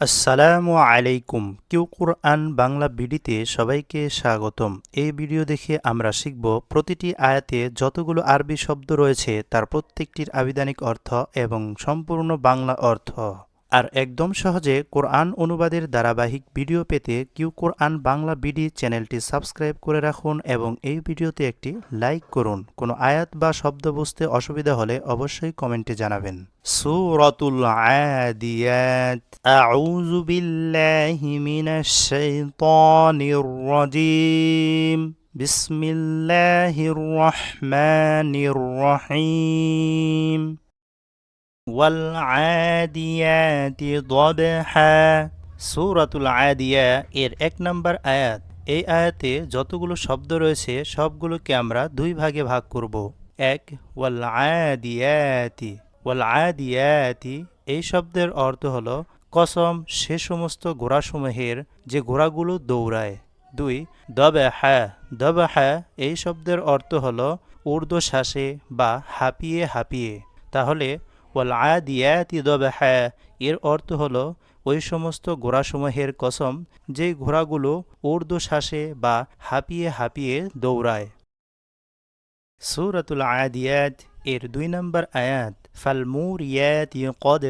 আসসালামু আলাইকুম। কিউ কুরআন বাংলা বিডিতে সবাইকে স্বাগতম। এই ভিডিও দেখে আমরা শিখব প্রতিটি আয়াতে যতগুলো আরবি শব্দ রয়েছে তার প্রত্যেকটির আবিধানিক অর্থ এবং সম্পূর্ণ বাংলা অর্থ। আর একদম সহজে কোরআন অনুবাদের ধারাবাহিক ভিডিও পেতে কিউ কোরআন বাংলা বিডি চ্যানেলটি সাবস্ক্রাইব করে রাখুন এবং এই ভিডিওতে একটি লাইক করুন। কোনো আয়াত বা শব্দ বুঝতে অসুবিধা হলে অবশ্যই কমেন্টে জানাবেন। সুরাতুল বিসমিল্লাহির রহমানির রহিম। ওয়ালআদিয়াতি দবহা। এর এক নম্বর আয়াত। এই আয়াতে যতগুলো শব্দ রয়েছে, সবগুলোকে আমরা দুই ভাগে ভাগ করব। এক ওয়াল আয়াদিয়াতি ওয়াল আয়াদিয়াতি এই শব্দের অর্থ হলো কসম সে সমস্ত ঘোড়াসমূহের যে ঘোড়াগুলো দৌড়ায়। দুই দবে হ্যা দবে হ্যা এই শব্দের অর্থ হলো ঊর্ধ্বশ্বাসে বা হাঁপিয়ে হাঁপিয়ে। তাহলে ওয়াল আদিয়াতি দবেহা। এর অর্থ হলো, ওই সমস্ত ঘোড়াসমূহের কসম, যে ঘোড়াগুলো ঊর্ধ্বশ্বাসে বা হাঁপিয়ে হাঁপিয়ে দৌড়ায়। সুরাতুল আদিয়াত, এর দুই নম্বর আয়াত ফালমুর ফালমুরিয়াত কদ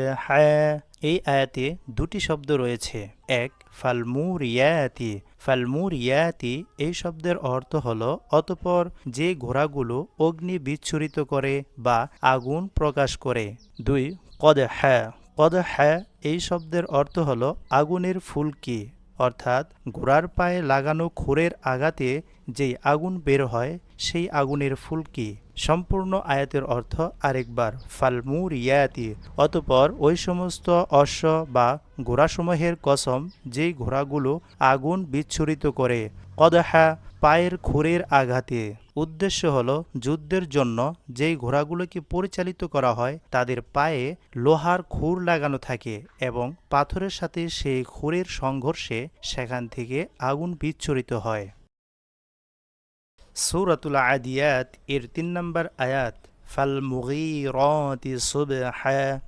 এই আয়াতে দুটি শব্দ রয়েছে। এক ফালমুরিয়াতি ফালমুরিয়াতি এই শব্দের অর্থ হল, অতপর যে ঘোড়াগুলো অগ্নি বিচ্ছুরিত করে বা আগুন প্রকাশ করে। দুই কদ হ্যাঁ কদ হ্যাঁ এই শব্দের অর্থ হল, আগুনের ফুলকি অর্থাৎ, ঘোড়ার পায়ে লাগানো খুরের আঘাতে যেই আগুন বের হয়, সেই আগুনের ফুলকি সম্পূর্ণ আয়াতের অর্থ আরেকবার, ফালমুর ইয়াতি, অতপর ওই সমস্ত অশ্ব বা ঘোড়াসমূহের কসম, যেই ঘোড়াগুলো আগুন বিচ্ছুরিত করে, কদহা, পায়ের খুরের আঘাতে। উদ্দেশ্য হলো যুদ্ধের জন্য যেই ঘোড়াগুলোকে পরিচালিত করা হয়, তাদের পায়ে লোহার খুর লাগানো থাকে এবং পাথরের সাথে সেই খুরের সংঘর্ষে সেখান থেকে আগুন বিচ্ছুরিত হয়। সৌরাতুল আদিয়াত, এর তিন নম্বর আয়াত, ফাল মুগিরতি সুবহা।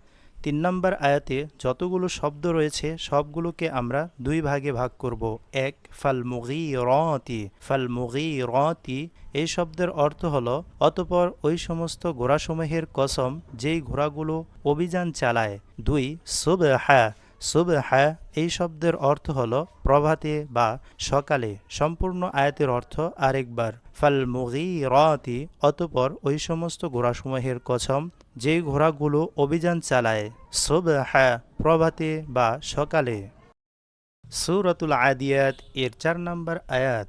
তিন নম্বর আয়াতে যতগুলো শব্দ রয়েছে, সবগুলোকে আমরা দুই ভাগে ভাগ করব। এক, ফাল মুগি রতি ফাল মুগি রতি এই শব্দের অর্থ হল, অতপর ওই সমস্ত ঘোড়াসমূহের কসম, যেই ঘোড়াগুলো অভিযান চালায়। দুই, সুবহা। সুবহা, এই শব্দের অর্থ হল প্রভাতে বা সকালে। সম্পূর্ণ আয়াতের অর্থ আরেকবার। ফাল মুগি রতি অতপর ওই সমস্ত ঘোড়াসমূহের কসম যেই ঘোড়াগুলো অভিযান চালায়। সুবহা, প্রভাতে বা সকালে। সুরতুল আদিয়াত, এর চার নম্বর আয়াত।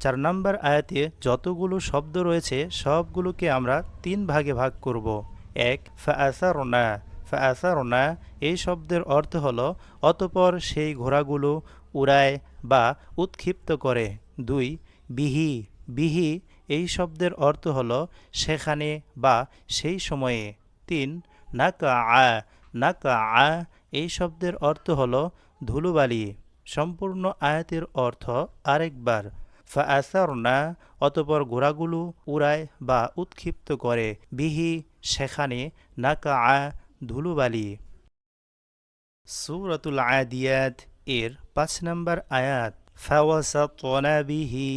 চার নম্বর আয়াতে যতগুলো শব্দ রয়েছে, সবগুলোকে আমরা তিন ভাগে ভাগ করব। এক, ফাআসারনা ফাআসারনা এই শব্দের অর্থ হল, অতপর সেই ঘোড়াগুলো উড়ায় বা উৎক্ষিপ্ত করে দুই, বিহি বিহি এই শব্দের অর্থ হল, সেখানে বা সেই সময়ে তিন নাকা আ নাকা আ এই শব্দের অর্থ হল, ধুলুবালি সম্পূর্ণ আয়াতের অর্থ আরেকবার ফাআসারনা, অতপর ঘোড়াগুলো উড়ায় বা উৎক্ষিপ্ত করে। বিহি, সেখানে নাকা আ ধুলুবালি। সুরতুল আদিয়াত, এর পাঁচ নম্বর আয়াত। ফাওয়াসাতনা বিহি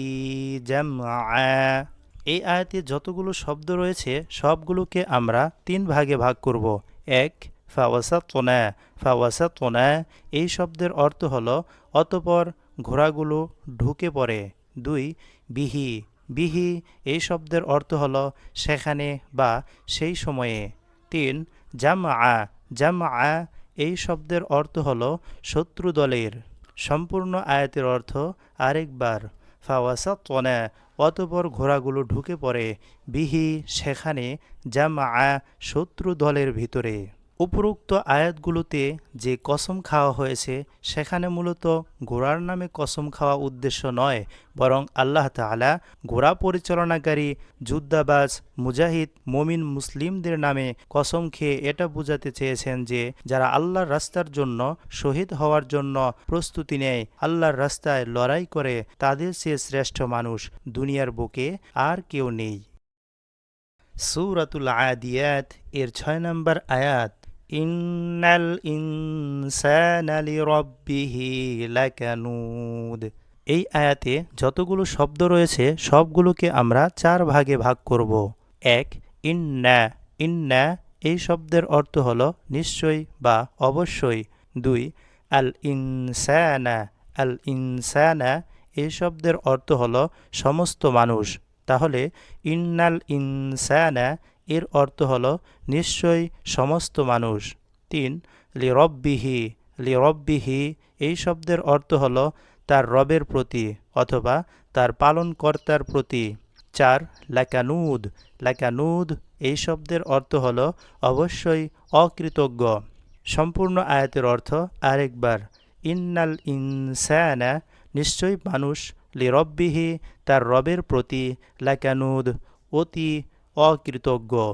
জামআ। এই আয়াতে যতগুলো শব্দ রয়েছে, সবগুলোকে আমরা তিন ভাগে ভাগ করব। এক, ফাওয়াসাতনা। ফাওয়াসাতনা, এই শব্দের অর্থ হলো, অতপর ঘোড়াগুলো ঢুকে পড়ে। দুই, বিহি। বিহি এই শব্দের অর্থ হল সেখানে বা সেই সময়ে। তিন, জামআ। জামআ এই শব্দের অর্থ হল শত্রু দলের। সম্পূর্ণ আয়াতের অর্থ আরেকবার। ফাওয়াসাতনা অতপর ঘোড়াগুলো ঢুকে পড়ে। বিহি সেখানে জামা শত্রু দলের ভিতরে। উপরোক্ত আয়াতগুলোতে যে কসম খাওয়া হয়েছে, সেখানে মূলত ঘোড়ার নামে কসম খাওয়া উদ্দেশ্য নয়, বরং আল্লাহ তালা ঘোড়া পরিচালনাকারী, যুদ্ধাবাজ, মুজাহিদ, মমিন, মুসলিমদের নামে কসম খেয়ে এটা বোঝাতে চেয়েছেন যে, যারা আল্লাহর রাস্তার জন্য শহীদ হওয়ার জন্য প্রস্তুতি নেয়, আল্লাহর রাস্তায় লড়াই করে, তাদের চেয়ে শ্রেষ্ঠ মানুষ দুনিয়ার বুকে আর কেউ নেই। সৌরাতুল আদিয়াত, এর ছয় নম্বর আয়াত। ইন্নাল ইনসানা লিরাব্বিহি লাকানুদ এই আয়াতে যতগুলো শব্দ রয়েছে, সবগুলোকে আমরা চার ভাগে ভাগ করব। এক, ইন্না ইন্না এই শব্দের অর্থ হল নিশ্চয়ই বা অবশ্যই। দুই, আল ইনসানা আল ইনসানা এই শব্দের অর্থ হল সমস্ত মানুষ। তাহলে, ইন্নাল ইনসানা এর অর্থ হল নিশ্চয়ই সমস্ত মানুষ। তিন লিরব্বিহি লিরব্বিহি এই শব্দের অর্থ হল তার রবের প্রতি অথবা তার পালনকর্তার প্রতি। চার, লাকানুদ লাকানুদ, এই শব্দের অর্থ হল অবশ্যই অকৃতজ্ঞ। সম্পূর্ণ আয়াতের অর্থ আরেকবার, ইন্নাল ইনসানা, নিশ্চয়ই মানুষ লিরব্বিহি তার রবের প্রতি লাকানুদ, অতি অকৃতজ্ঞ।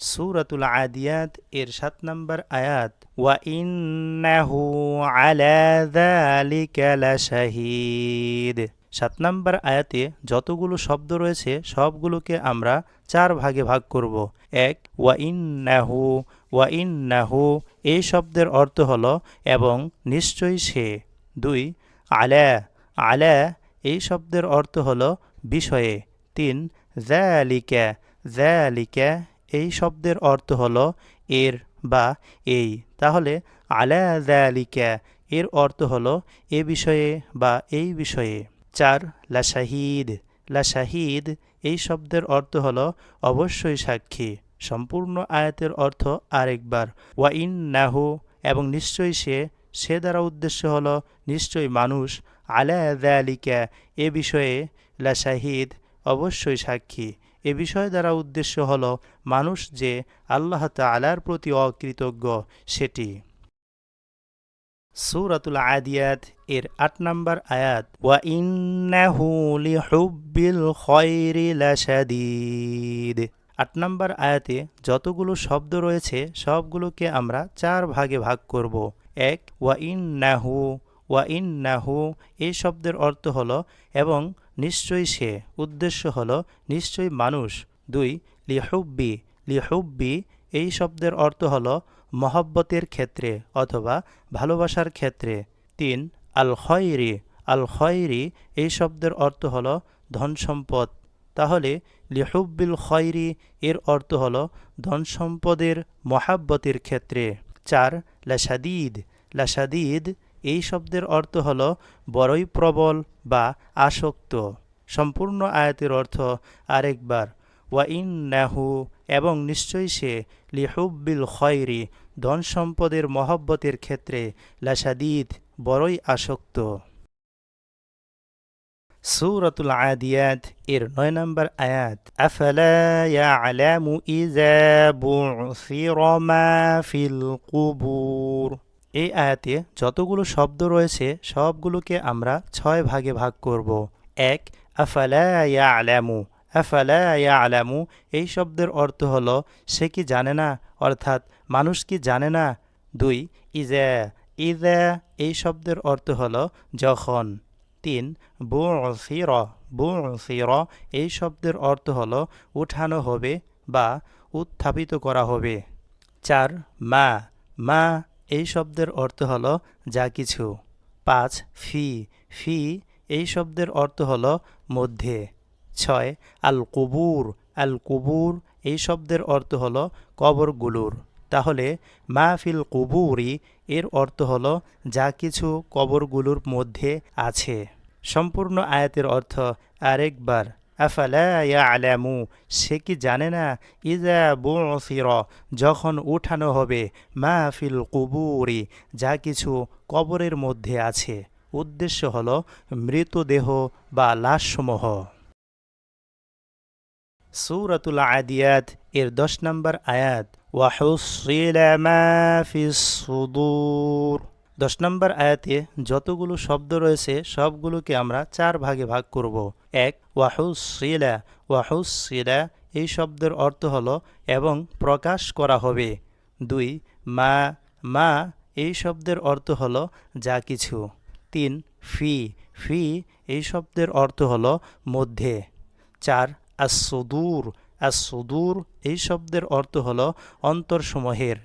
সুরাতুল আদিয়াত এর সাত নম্বর আয়াত, ওয়া ইন্নাহু আলা যালিকা লাশাহিদ। সাত নম্বর আয়াতে যতগুলো শব্দ রয়েছে, সবগুলোকে আমরা চার ভাগে ভাগ করব। এক, ওয়া ইন্নাহু ওয়া ইন্নাহু। এই শব্দের অর্থ হলো, এবং নিশ্চয়ই সে। দুই, আলা আলা, এই শব্দের অর্থ হলো, বিষয়ে। তিন জ্যালিকা জ্যালিকা এই শব্দের অর্থ হল এর বা এই। তাহলে, আলা জ্যালিকা এর অর্থ হল এ বিষয়ে বা এই বিষয়ে। চার, লা শাহিদ। লা শাহিদ এই শব্দের অর্থ হল অবশ্যই সাক্ষী। সম্পূর্ণ আয়াতের অর্থ আরেকবার। ওয়া ইন নাহু এবং নিশ্চয়ই সে। সে দ্বারা উদ্দেশ্য হল নিশ্চয়ই মানুষ। আলা দ্যালিকা এ বিষয়ে লা শাহিদ অবশ্যই সাক্ষী। এ বিষয় দ্বারা উদ্দেশ্য হল মানুষ যে আল্লাহ তালার প্রতি অকৃতজ্ঞ, সেটি। সূরাতুল আদিয়াত এর আট নম্বর আয়াত, ওয়া ইন্নাহু লিহুব্বিল খয়রি লাশাদীদ। আট নম্বর আয়াতে যতগুলো শব্দ রয়েছে, সবগুলোকে আমরা চার ভাগে ভাগ করব। এক, ওয়া ইন্নাহু ওয়া ইন্নাহু এই শব্দের অর্থ হলো, এবং নিশ্চয়ই সে। উদ্দেশ্য হলো, নিশ্চয়ই মানুষ। দুই, লিহুব্বি। লিহুব্বি এই শব্দের অর্থ হল, মহব্বতের ক্ষেত্রে অথবা ভালোবাসার ক্ষেত্রে। তিন আল খয়রি আল খয়রি এই শব্দের অর্থ হল ধন সম্পদ তাহলে লিহুব্বিল খয়রি এর অর্থ হল ধন সম্পদের মহাব্বতের ক্ষেত্রে। চার লাসাদিদ লাসাদিদ এই শব্দের অর্থ হলো বড়ই প্রবল বা আসক্ত। সম্পূর্ণ আয়াতের অর্থ আরেকবার ওয়া ইন নাহু এবং নিশ্চয়ই সে, লিহুব্বিল খয়রি ধন সম্পদের মহব্বতের ক্ষেত্রে লাসাদিদ বড়ই আসক্ত। সুরতুল আদিয়াত এর নয় নম্বর আয়াত, আফলা ইয়ালামু ইজা বুসিরা ফিল কুবুর এই আয়াতে যতগুলো শব্দ রয়েছে, সবগুলোকে আমরা ছয় ভাগে ভাগ করব। এক, আফালা ইয়ালামু আফালা ইয়ালামু, এই শব্দের অর্থ হল, সে কি জানে না, অর্থাৎ মানুষ কি জানে না। দুই ইজা ইজা এই শব্দের অর্থ হল, যখন। তিন, বুসির বুসির, এই শব্দের অর্থ হল, উঠানো হবে বা উত্থাপিত করা হবে। চার, মা মা এই শব্দের অর্থ হল যা কিছু। পাঁচ, ফি। ফি এই শব্দের অর্থ হল মধ্যে। ছয় আল কবুর আল কবুর এই শব্দের অর্থ হলো কবরগুলোর। তাহলে, মা ফিল কুবুরি এর অর্থ হল যা কিছু কবরগুলোর মধ্যে আছে। সম্পূর্ণ আয়াতের অর্থ আরেকবার আফালা আলামু সে কি জানে না? ইজা বুসির যখন উঠানো হবে, মা ফিল কুবুরি, যা কিছু কবরের মধ্যে আছে। উদ্দেশ্য হল মৃতদেহ বা লাশসমূহ। সূরাতুল আদিয়াত, এর দশ নম্বর আয়াত সুদূর। দশ নম্বর আয়াতে যতগুলো শব্দ রয়েছে, সবগুলোকে আমরা চার ভাগে ভাগ করব। এক ওয়াহুসিলা ওয়াহুসিলা এই শব্দের অর্থ হল, এবং প্রকাশ করা হবে দুই, মা মা এই শব্দের অর্থ হল, যা কিছু তিন, ফি ফি এই শব্দের অর্থ হল, মধ্যে চার আসুদূর আর সুদূর এই শব্দের অর্থ হল, অন্তরসমূহের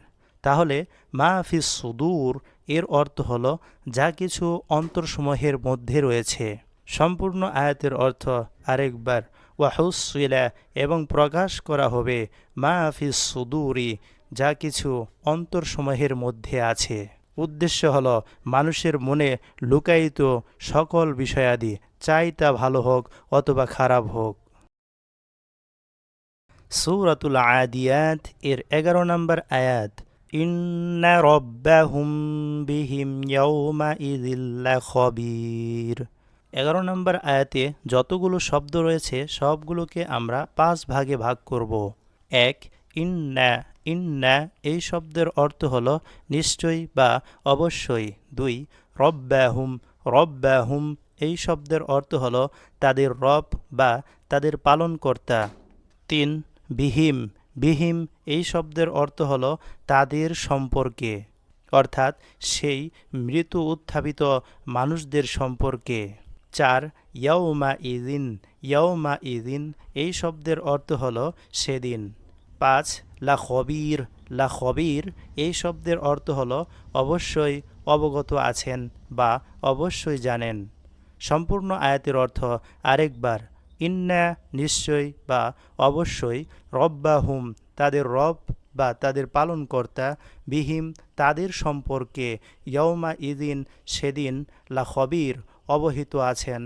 তাহলে, মা ফি সুদূর এর অর্থ হল, যা কিছু অন্তরসমূহের মধ্যে রয়েছে সম্পূর্ণ আয়াতের অর্থ আরেকবার ওয়াহুসিলা এবং প্রকাশ করা হবে, মা ফি সুদূরি যা কিছু অন্তরসমূহের মধ্যে আছে। উদ্দেশ্য হলো, মানুষের মনে লুকায়িত সকল বিষয়াদি, চাই তা ভালো হোক অথবা খারাপ হোক। সূরাতুল আদিয়াত এর এগারো নম্বর আয়াত, ইন্না রব্বাহুম বিহিম ইয়াউমা ইযিল্লা খবীর এগারো নম্বর আয়াতে যতগুলো শব্দ রয়েছে, সবগুলোকে আমরা পাঁচ ভাগে ভাগ করব। এক, ইন্না ইন্না, এই শব্দের অর্থ হল নিশ্চয়ই বা অবশ্যই। দুই, রব্বাহুম রব্বাহুম, এই শব্দের অর্থ হল তাদের রব বা তাদের পালনকর্তা। তিন, বিহিম বিহিম, এই শব্দের অর্থ হল তাদের সম্পর্কে, অর্থাৎ সেই মৃত উত্থাপিত মানুষদের সম্পর্কে। চার, ইয়াউমা ইদিন ইয়াউমা ইদিন এই শব্দের অর্থ হলো সেদিন। পাঁচ, লা খবির লা খবির, এই শব্দের অর্থ হল অবশ্যই অবগত আছেন বা অবশ্যই জানেন। সম্পূর্ণ আয়াতের অর্থ আরেকবার, ইন্না নিশ্চয় বা অবশ্যই রব্বাহুম, তাদের রব বা তাদের পালনকর্তা, বিহিম তাদের সম্পর্কে ইয়মা ইদিন সেদিন, লা খবির অবহিত আছেন।